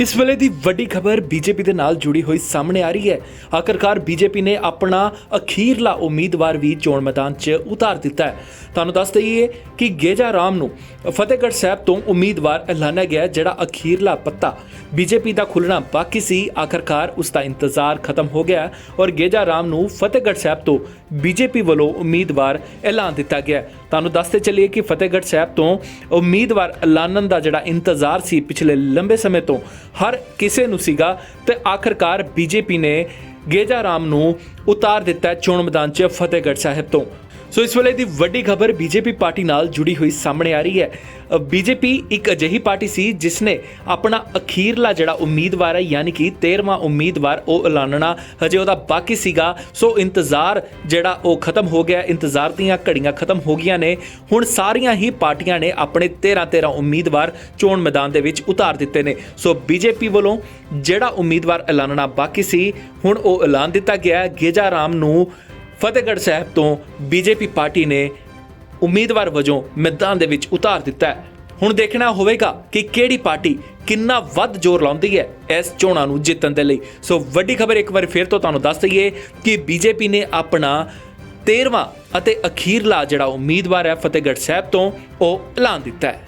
ਇਸ ਵੇਲੇ ਦੀ ਵੱਡੀ ਖਬਰ ਬੀਜੇਪੀ ਦੇ ਨਾਲ ਜੁੜੀ ਹੋਈ ਸਾਹਮਣੇ ਆ ਰਹੀ ਹੈ। ਆਖਰਕਾਰ ਬੀਜੇਪੀ ਨੇ ਆਪਣਾ ਅਖੀਰਲਾ ਉਮੀਦਵਾਰ ਵੀ ਚੋਣ ਮੈਦਾਨ 'ਚ ਉਤਾਰ ਦਿੱਤਾ ਹੈ। ਤੁਹਾਨੂੰ ਦੱਸ ਦਈਏ ਕਿ ਗੇਜਾ ਰਾਮ ਨੂੰ ਫਤਿਹਗੜ੍ਹ ਸਾਹਿਬ ਤੋਂ ਉਮੀਦਵਾਰ ਐਲਾਨਿਆ ਗਿਆ ਜਿਹੜਾ ਅਖੀਰਲਾ ਪੱਤਾ ਬੀਜੇਪੀ ਦਾ ਖੁੱਲਣਾ ਬਾਕੀ ਸੀ। ਆਖਰਕਾਰ ਉਸ ਦਾ ਇੰਤਜ਼ਾਰ ਖਤਮ ਹੋ ਗਿਆ ਔਰ ਗੇਜਾ ਰਾਮ ਨੂੰ ਫਤਿਹਗੜ੍ਹ ਸਾਹਿਬ ਤੋਂ ਬੀਜੇਪੀ ਵੱਲੋਂ ਉਮੀਦਵਾਰ ਐਲਾਨ ਦਿੱਤਾ ਗਿਆ ਤੁਹਾਨੂੰ ਦੱਸਦੇ ਚੱਲੀਏ ਕਿ ਫਤਿਹਗੜ੍ਹ ਸਾਹਿਬ ਤੋਂ ਉਮੀਦਵਾਰ ਐਲਾਨਣ ਦਾ ਜਿਹੜਾ ਇੰਤਜ਼ਾਰ ਸੀ, ਪਿਛਲੇ ਲੰਬੇ ਸਮੇਂ ਤੋਂ ਹਰ ਕਿਸੇ ਨੂੰ ਸੀਗਾ ਤੇ ਆਖਰਕਾਰ ਬੀਜੇਪੀ ਨੇ ਗੇਜਾ ਰਾਮ ਨੂੰ ਉਤਾਰ ਦਿੱਤਾ ਚੋਣ ਮੈਦਾਨ 'ਚ ਫਤਿਹਗੜ੍ਹ ਸਾਹਿਬ ਤੋਂ। ਸੋ ਇਸ ਵੇਲੇ ਦੀ ਵੱਡੀ ਖਬਰ ਬੀਜੇਪੀ ਪਾਰਟੀ ਨਾਲ ਜੁੜੀ ਹੋਈ ਸਾਹਮਣੇ ਆ ਰਹੀ ਹੈ। ਬੀਜੇਪੀ ਇੱਕ ਅਜਿਹੀ ਪਾਰਟੀ ਸੀ ਜਿਸ ਨੇ ਆਪਣਾ ਅਖੀਰਲਾ ਜਿਹੜਾ ਉਮੀਦਵਾਰ ਹੈ, ਯਾਨੀ ਕਿ 13ਵਾਂ ਉਮੀਦਵਾਰ ਉਹ ਐਲਾਨਣਾ ਹਜੇ ਉਹਦਾ ਬਾਕੀ ਸੀਗਾ। ਸੋ ਇੰਤਜ਼ਾਰ ਜਿਹੜਾ ਉਹ ਖਤਮ ਹੋ ਗਿਆ, ਇੰਤਜ਼ਾਰ ਦੀਆਂ ਘੜੀਆਂ ਖਤਮ ਹੋ ਗਈਆਂ ਨੇ। ਹੁਣ ਸਾਰੀਆਂ ਹੀ ਪਾਰਟੀਆਂ ਨੇ ਆਪਣੇ 13 13 ਉਮੀਦਵਾਰ ਚੋਣ ਮੈਦਾਨ ਦੇ ਵਿੱਚ ਉਤਾਰ ਦਿੱਤੇ ਨੇ। ਸੋ ਬੀਜੇਪੀ ਵੱਲੋਂ ਜਿਹੜਾ ਉਮੀਦਵਾਰ ਐਲਾਨਣਾ ਬਾਕੀ ਸੀ, ਹੁਣ ਉਹ ਐਲਾਨ ਦਿੱਤਾ ਗਿਆ ਗੇਜਾ ਰਾਮ ਨੂੰ ਫਤਿਹਗੜ੍ਹ ਸਾਹਿਬ ਤੋਂ ਬੀਜੇਪੀ ਪਾਰਟੀ ਨੇ ਉਮੀਦਵਾਰ ਵਜੋਂ ਮੈਦਾਨ ਦੇ ਵਿੱਚ ਉਤਾਰ ਦਿੱਤਾ ਹੈ। ਹੁਣ ਦੇਖਣਾ ਹੋਵੇਗਾ ਕਿ ਕਿਹੜੀ ਪਾਰਟੀ ਕਿੰਨਾ ਵੱਧ ਜ਼ੋਰ ਲਾਉਂਦੀ ਹੈ ਇਸ ਚੋਣਾਂ ਨੂੰ ਜਿੱਤਣ ਦੇ ਲਈ। ਸੋ ਵੱਡੀ ਖਬਰ ਇੱਕ ਵਾਰ ਫਿਰ ਤੋਂ ਤੁਹਾਨੂੰ ਦੱਸ ਦਈਏ ਕਿ ਬੀਜੇਪੀ ਨੇ ਆਪਣਾ 13ਵਾਂ ਅਤੇ ਅਖੀਰਲਾ ਜਿਹੜਾ ਉਮੀਦਵਾਰ ਹੈ ਫਤਿਹਗੜ੍ਹ ਸਾਹਿਬ ਤੋਂ ਉਹ ਐਲਾਨ ਦਿੱਤਾ ਹੈ।